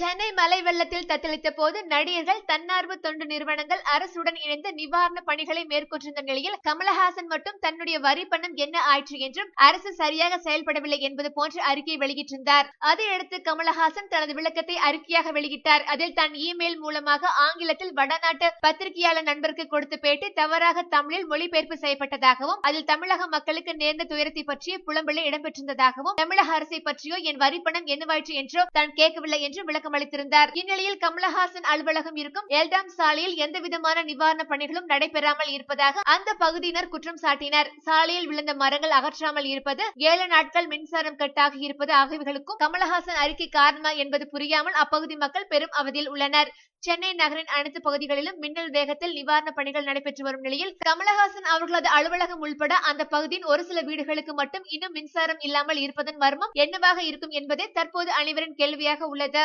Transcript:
சென்னை மலை வெள்ளத்தில் தத்தளித்த போது நடிகர்கள் தன்னார்வ தொண்டு நிறுவனங்கள் அரசுடன் இணைந்து நிவாரண பணிகளை மேற்கொண்டிருந்த நிலையில் கமலஹாசன் மட்டும் தன்னுடைய வரி பணம் என்ன ஆயிற்று என்றும் அரசு சரியாக செயல்படவில்லை என்பது போன்ற அறிக்கை வெளியிட்டிருந்தார். அதையடுத்து கமலஹாசன் தனது விளக்கத்தை அறிக்கையாக வெளியிட்டார். அதில் தன் இமெயில் மூலமாக ஆங்கிலத்தில் வடநாட்டு பத்திரிகையாளர் நண்பருக்கு கொடுத்த பேட்டி தவறாக தமிழில் மொழிபெயர்ப்பு செய்யப்பட்டதாகவும் அதில் தமிழக மக்களுக்கு நேர்ந்த துயரத்தை பற்றிய புலம்பலை இடம்பெற்றிருந்ததாகவும் தமிழக அரசை பற்றியோ என் வரி பணம் என்னவாயிற்று என்றோ தான் கேட்கவில்லை என்று விளக்கம் விளக்கம் அளித்திருந்தார். இந்நிலையில் கமலஹாசன் அலுவலகம் இருக்கும் எல்டாம் சாலையில் எந்த விதமான நிவாரண பணிகளும் நடைபெறாமல் இருப்பதாக அந்த பகுதியினர் குற்றம் சாட்டினர். சாலையில் விழுந்த மரங்கள் அகற்றாமல் இருப்பது ஏழு நாட்கள் மின்சாரம் கட்டாகி இருப்பது ஆகியவைகளுக்கும் கமலஹாசன் அறிக்கை காரணமா என்பது புரியாமல் அப்பகுதி மக்கள் பெரும் அவதியில் உள்ளனர். சென்னை நகரின் அனைத்து பகுதிகளிலும் மின்னல் வேகத்தில் நிவாரண பணிகள் நடைபெற்று வரும் நிலையில் கமலஹாசன் அவர்களது அலுவலகம் உள்பட அந்த பகுதியின் ஒரு சில வீடுகளுக்கு மட்டும் இன்னும் மின்சாரம் இல்லாமல் இருப்பதன் மர்மம் என்னவாக இருக்கும் என்பதே தற்போது அனைவரின் கேள்வியாக உள்ளது.